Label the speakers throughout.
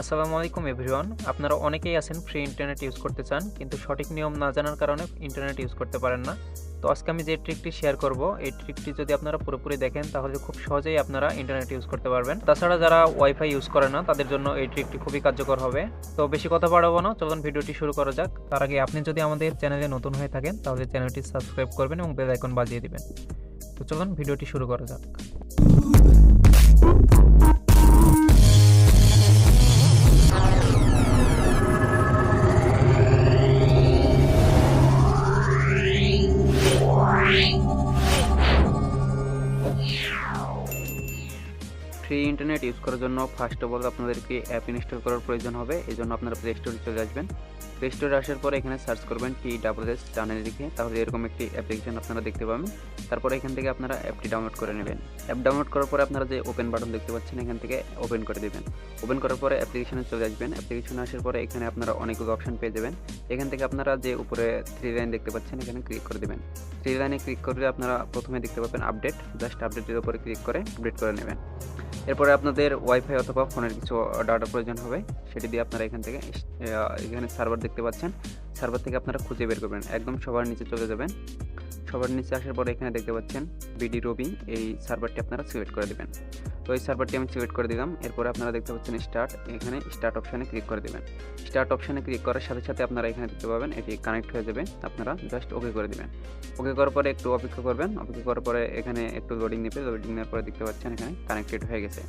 Speaker 1: আসসালামু আলাইকুম, এভরিওয়ান। আপনারা অনেকেই আছেন ফ্রি ইন্টারনেট ইউজ করতে চান, কিন্তু সঠিক নিয়ম না জানার কারণে ইন্টারনেট ইউজ করতে পারেন না। তো আজকে আমি যে ট্রিকটি শেয়ার করব, এই ট্রিকটি যদি আপনারা পুরোপুরি দেখেন, তাহলে খুব সহজেই আপনারা ইন্টারনেট ইউজ করতে পারবেন। তাছাড়া যারা ওয়াইফাই ইউজ করে না, তাদের জন্য এই ট্রিকটি খুবই কার্যকর হবে। তো বেশি কথা বাড়াবো না, চলুন ভিডিওটি শুরু করা যাক। তার আগে আপনি যদি আমাদের চ্যানেলে নতুন হয়ে থাকেন, তাহলে চ্যানেলটি সাবস্ক্রাইব করবেন এবং বেল আইকন বাজিয়ে দিবেন। তো চলুন ভিডিওটি শুরু করা যাক। ফ্রি ইন্টারনেট ইউজ করার জন্য ফার্স্ট অফ অল আপনাদেরকে অ্যাপ ইনস্টল করার প্রয়োজন হবে এই জন্য আপনারা প্লে স্টোরে চলে আসবেন। প্লে স্টোরে আসার পরে এখানে সার্চ করবেন টি ডাবল এস টানে লিখে তাহলে এরকম একটি অ্যাপ্লিকেশন আপনারা দেখতে পাবেন। তারপরে এখান থেকে আপনারা অ্যাপটি ডাউনলোড করে নেবেন। অ্যাপ ডাউনলোড করার পরে আপনারা যে ওপেন বাটন দেখতে পাচ্ছেন, এখান থেকে ওপেন করে দেবেন। ওপেন করার পরে অ্যাপ্লিকেশনে চলে আসবেন। অ্যাপ্লিকেশনে আসার পরে এখানে আপনারা অনেকগুলো অপশন পেয়ে যাবেন। এখান থেকে আপনারা যে উপরে থ্রি লাইন দেখতে পাচ্ছেন, এখানে ক্লিক করে দেবেন। থ্রি লাইনে ক্লিক করলে আপনারা প্রথমে দেখতে পাবেন আপডেট জাস্ট আপডেটের উপরে ক্লিক করে আপডেট করে নেবেন। এরপরে আপনাদের ওয়াইফাই অথবা ফোনের কিছু ডাটা প্রয়োজন হবে, সেটি দিয়ে আপনারা এখান থেকে এখানে সার্ভার দেখতে পাচ্ছেন। সার্ভার থেকে আপনারা খুঁজে বের করবেন। একদম সবার নিচে চলে যাবেন। সবার নিচে আসার পর এখানে দেখতে পাচ্ছেন বিডি রবি এই সার্ভারটি আপনারা সিলেক্ট করে দেবেন। তো এই সার্ভারটি আমি সিলেক্ট করে দিলাম। এরপরে আপনারা দেখতে পাচ্ছেন স্টার্ট এখানে স্টার্ট অপশানে ক্লিক করে দেবেন। স্টার্ট অপশানে ক্লিক করার সাথে সাথে আপনারা এখানে দেখতে পাবেন, এটি কানেক্ট হয়ে যাবে। আপনারা জাস্ট ওকে করে দেবেন। ওকে করার পরে একটু অপেক্ষা করবেন। অপেক্ষা করার পরে এখানে একটু লোডিং নেবে। লোডিং নেওয়ার পরে দেখতে পাচ্ছেন এখানে কানেক্টেড হয়ে গেছে।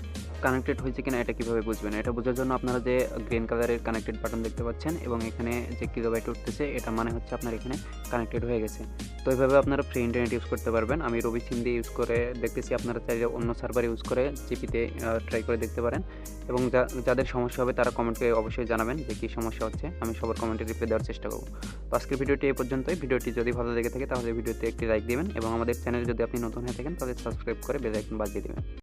Speaker 1: কানেক্টেড হয়েছে কিনা এটা কীভাবে বুঝবেন? এটা বোঝার জন্য আপনারা যে গ্রিন কালারের কানেক্টেড বাটন দেখতে পাচ্ছেন এবং এখানে যে কিলোবাইট উঠতেছে, এটা মানে হচ্ছে আপনার এখানে কানেক্টেড হয়ে গেছে। তো এইভাবে আপনারা ফ্রি ইন্টারনেট ইউজ করতে পারবেন। আমি রবি সিম দিয়ে ইউজ করে দেখতেছি, আপনারা চাইলে অন্য সার্ভার ইউজ করে জিপিতে ট্রাই করে দেখতে পারেন। এবং যাদের সমস্যা হবে তারা কমেন্টে অবশ্যই জানাবেন যে কী সমস্যা হচ্ছে। আমি সবার কমেন্টে রিপ্লাই দেওয়ার চেষ্টা করব। তো আজকের ভিডিওটি এই পর্যন্তই। ভিডিওটি যদি ভালো লেগে থাকে তাহলে ভিডিওতে একটি লাইক দেবেন এবং আমাদের চ্যানেলে যদি আপনি নতুন হয়ে থাকেন তাহলে সাবস্ক্রাইব করে বেল আইকন বাজিয়ে দেবেন।